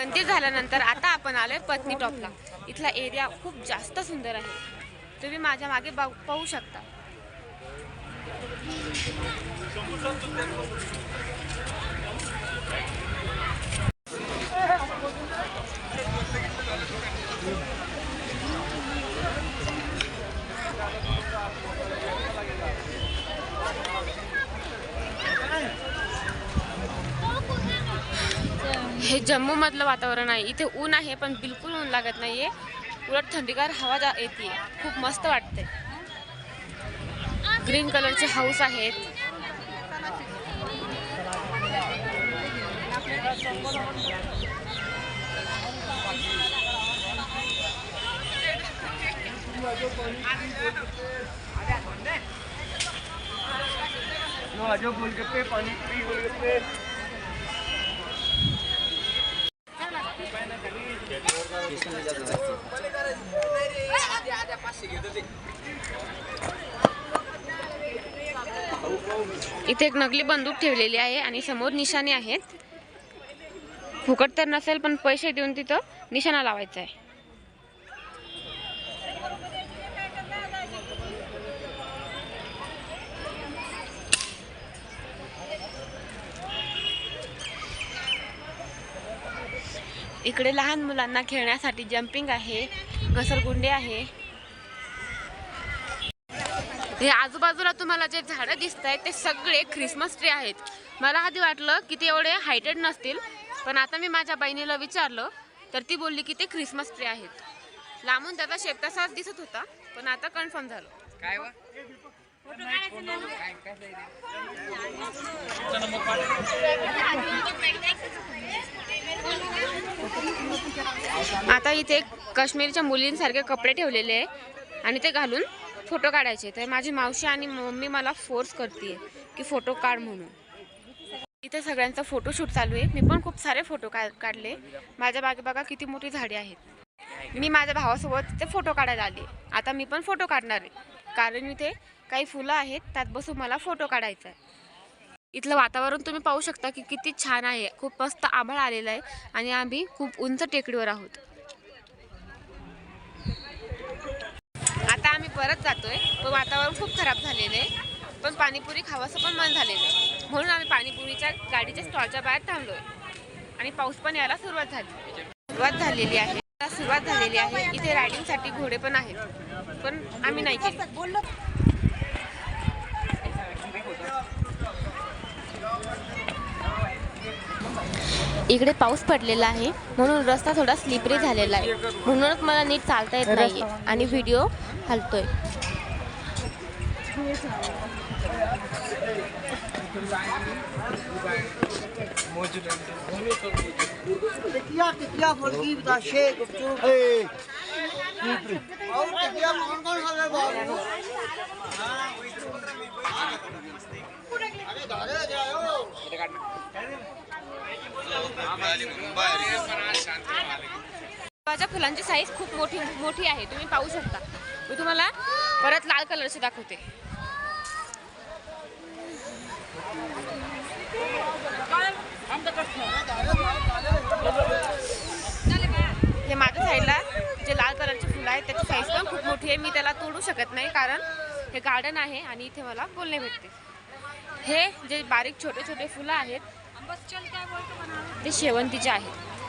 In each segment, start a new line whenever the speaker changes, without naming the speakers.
मंदिर झाल्यानंतर आता आपण आलोय पत्नी टॉपला. इथला एरिया खूप जास्त सुंदर आहे. तुम्ही माझ्या मागे बघ- पाहू शकता. हे जम्मू मधलं वातावरण आहे. इथे ऊन आहे पण बिलकुल ऊन लागत नाहीये. उलट थंडीगार हवा जा येते खूप मस्त वाटते ग्रीन कलरचे हाऊस आहेत.
पाणी
इथे एक नकली बंदूक ठेवलेली आहे आणि समोर निशाणे आहेत. फुकट तर नसेल पण पैसे देऊन तिथं निशाणा लावायचा आहे. इकडे लहान मुलांना खेळण्यासाठी जम्पिंग आहे घसरगुंडे आहे. हे आजूबाजूला तुम्हाला जे झाडं दिसत आहेत ते सगळे ख्रिसमस ट्री आहेत. मला आधी वाटलं की ते एवढे हायटेड नसतील पण आता मी माझ्या बहिणीला विचारलं तर ती बोलली की ते ख्रिसमस ट्री आहेत. लांबून त्याचा शेप तसाच दिसत होता पण आता कन्फर्म झालं.
काय वा
आता इथे काश्मीरच्या मुलींसारखे कपडे ठेवलेले आहे आणि ते घालून फोटो काढायचे. तर माझी मावशी आणि मम्मी मला फोर्स करते की फोटो काढ म्हणून. इथे सगळ्यांचा फोटोशूट चालू आहे. मी पण खूप सारे फोटो का काढले. माझ्या बागे बघा किती मोठी झाडे आहेत. मी माझ्या भावासोबत ते फोटो काढायला आले. आता मी पण फोटो काढणार आहे. कारण इथे काही फुलं आहेत. त्यात बसून मला फोटो काढायचा आहे. इथलं वातावरण तुम्ही पाहू शकता की किती छान आहे. खूप मस्त आभाळ आलेलं आहे. आणि आम्ही खूप उंच टेकडीवर आहोत आता आम्ही परत जातोय. पण वातावरण खूप खराब झालेलं आहे. पण पाणीपुरी खावासं पण मन झालेलं आहे. म्हणून आम्ही पाणीपुरीच्या गाडीच्या स्टॉलच्या बाहेर थांबलोय. आणि पाऊस पण यायला सुरुवात झाली. सुरुवात झालेली आहे. सुरुवात झालेली आहे. इथे रायडिंगसाठी घोडे पण आहेत. पण आम्ही नाही केले. इकडे पाऊस पडलेला आहे. म्हणून रस्ता थोडा स्लिपरी झालेला आहे. म्हणूनच मला नीट चालता येत नाही. आणि व्हिडिओ हलतोय माझ्या फुलांची साईज खूप मोठी मोठी आहे. तुम्ही पाहू शकता. मी तुम्हाला परत लाल कलरचे दाखवते. हे माझ्या साईडला जे लाल कलरचे फुलं आहेत त्याची साईज पण खूप मोठी आहे. मी त्याला तोडू शकत नाही कारण हे गार्डन आहे आणि इथे मला बोलणे भेटते. हे जे बारीक छोटे छोटे फुलं आहेत ते शेवंतीचे आहेत.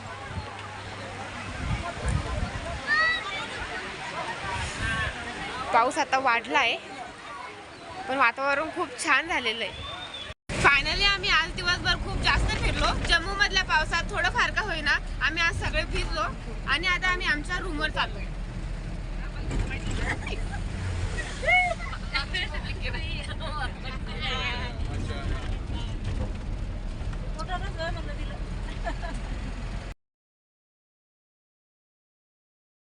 पाऊस आता वाढला आहे पण वातावरण खूप छान झालेलं आहे. फायनली आम्ही आज दिवसभर खूप जास्त फिरलो. जम्मू मधल्या पावसात थोडं फार का होईना आम्ही आज सगळे फिरलो आणि आता आम्ही आमच्या रूमवर चाललो. आहे